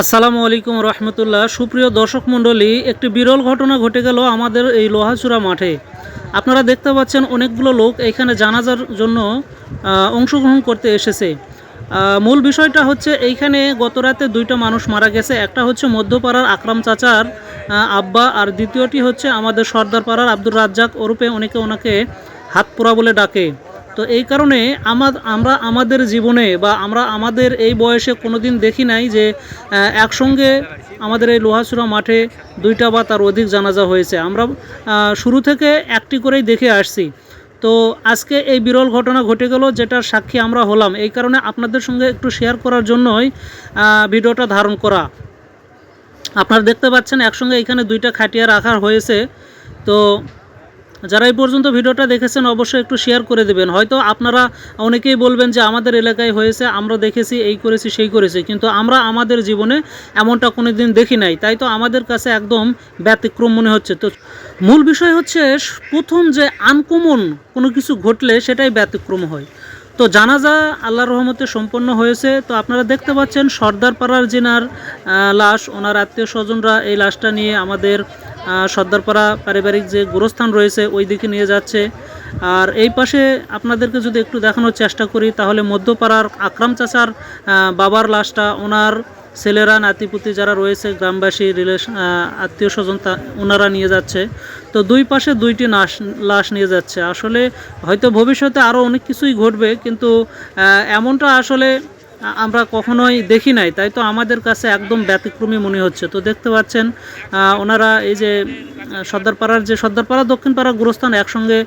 আসসালামু আলাইকুম রহমতুল্লাহ। সুপ্রিয় দর্শক মণ্ডলী, একটি বিরল ঘটনা ঘটে গেল আমাদের এই লোহাচূড়া মাঠে। আপনারা দেখতে পাচ্ছেন অনেকগুলো লোক এখানে জানাজার জন্য অংশগ্রহণ করতে এসেছে। মূল বিষয়টা হচ্ছে এইখানে গত রাতে দুইটা মানুষ মারা গেছে। একটা হচ্ছে মধ্যপাড়ার আকরাম চাচার আব্বা, আর দ্বিতীয়টি হচ্ছে আমাদের সর্দার পাড়ার আব্দুর রাজ্জাক ওরূপে অনেকে ওনাকে হাত পোড়া বলে ডাকে। তো এই কারণে আমার, আমরা আমাদের জীবনে বা আমরা আমাদের এই বয়সে কোনো দিন দেখি নাই যে একসঙ্গে আমাদের এই লোহাসুরা মাঠে দুইটা বা তার অধিক জানাজা হয়েছে। আমরা শুরু থেকে একটি করেই দেখে আসছি। তো আজকে এই বিরল ঘটনা ঘটে গেল যেটার সাক্ষী আমরা হলাম। এই কারণে আপনাদের সঙ্গে একটু শেয়ার করার জন্যই ভিডিওটা ধারণ করা। আপনারা দেখতে পাচ্ছেন একসঙ্গে এখানে দুইটা খাটিয়া রাখা হয়েছে। তো যারা এই পর্যন্ত ভিডিওটা দেখেছেন, অবশ্যই একটু শেয়ার করে দেবেন। হয়তো আপনারা অনেকেই বলবেন যে, আমাদের এলাকায় হয়েছে, আমরা দেখেছি, এই করেছি, সেই করেছি। কিন্তু আমরা আমাদের জীবনে এমনটা কোনো দিন দেখি নাই। তাই তো আমাদের কাছে একদম ব্যতিক্রম মনে হচ্ছে। তো মূল বিষয় হচ্ছে, প্রথম যে আনকমন কোনো কিছু ঘটলে সেটাই ব্যতিক্রম হয়। তো জানাজা আল্লাহর রহমতে সম্পন্ন হয়েছে। তো আপনারা দেখতে পাচ্ছেন সর্দার পাড়ার জিনার লাশ, ওনার আত্মীয় স্বজনরা এই লাশটা নিয়ে আমাদের সর্দারপাড়া পারিবারিক যে গোরস্থান রয়েছে, ওই দিকে নিয়ে যাচ্ছে। আর এই পাশে আপনাদেরকে যদি একটু দেখানোর চেষ্টা করি, তাহলে মধ্যপাড়ার আকরাম চাচার বাবার লাশটা, ওনার ছেলেরা, নাতিপুতি যারা রয়েছে, গ্রামবাসী রিলেশন আত্মীয় স্বজন, তা, ওনারা নিয়ে যাচ্ছে। তো দুই পাশে দুইটি নাশ, লাশ নিয়ে যাচ্ছে। আসলে হয়তো ভবিষ্যতে আরও অনেক কিছুই ঘটবে, কিন্তু এমনটা আসলে আমরা কখনোই দেখি নাই। তাই তো আমাদের কাছে একদম ব্যতিক্রমী মনে হচ্ছে। তো দেখতে পাচ্ছেন ওনারা এই যে সর্দারপাড়ার যে সর্দারপাড়া, দক্ষিণপাড়া গুরুস্থান একসঙ্গে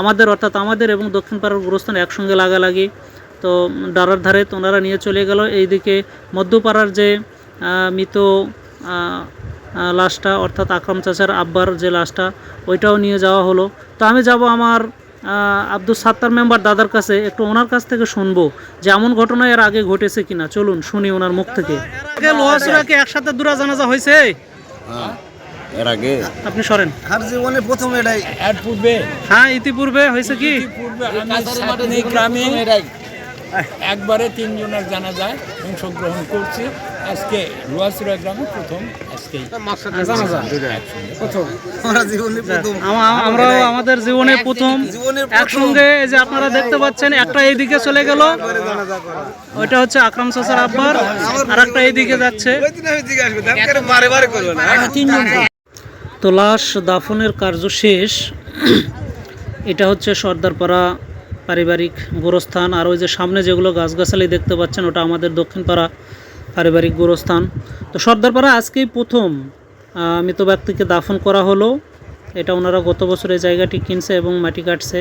আমাদের, অর্থাৎ আমাদের এবং দক্ষিণপাড়ার গুরুস্থান একসঙ্গে লাগালাগি। তো ডারার ধারে তো ওনারা নিয়ে চলে গেল। এইদিকে মধ্যপাড়ার যে মৃত লাশটা, অর্থাৎ আকরাম চাচার আব্বার যে লাশটা, ওইটাও নিয়ে যাওয়া হলো। তো আমি যাব আমার আব্দুল সাত্তার মেম্বার দাদার কাছে একটু ওনার কাছ থেকে শুনব যে এমন ঘটনা এর আগে ঘটেছে কিনা। চলুন শুনি ওনার মুখ থেকে। আগে লোহাসুরাকে একসাথে দুরা জানাজা হয়েছে? হ্যাঁ, এর আগে। আপনি সরেন। আর জীবনে প্রথম এটাই। এর পূর্বে। হ্যাঁ ইতিপূর্বে হয়েছে কি? পূর্বে আমি একবারে তিনজনের জানা যায় অংশগ্রহণ করছি। আজকে লোহাসুরা গ্রামে প্রথম আজকেই। আমরা জীবনে প্রথম। আমা- আমরাও আমাদের জীবনে প্রথম। একসঙ্গে এই যে আপনারা দেখতে পাচ্ছেন একটা এইদিকে চলে গেল। ওইটা হচ্ছে আকরাম চাচার আব্বার। আর একটা এইদিকে যাচ্ছে। না? তো লাশ দাফনের কার্য শেষ। এটা হচ্ছে সর্দারপাড়া পারিবারিক গোরস্থান আর ওই যে সামনে যেগুলো গাছগাছালি দেখতে পাচ্ছেন, ওটা আমাদের দক্ষিণপাড়া পারিবারিক গোরস্থান। তো সর্দারপাড়া আজকেই প্রথম। মৃত ব্যক্তিকে দাফন করা হলো। এটা ওনারা গত বছর এই জায়গাটি কিনছে এবং মাটি কাটছে।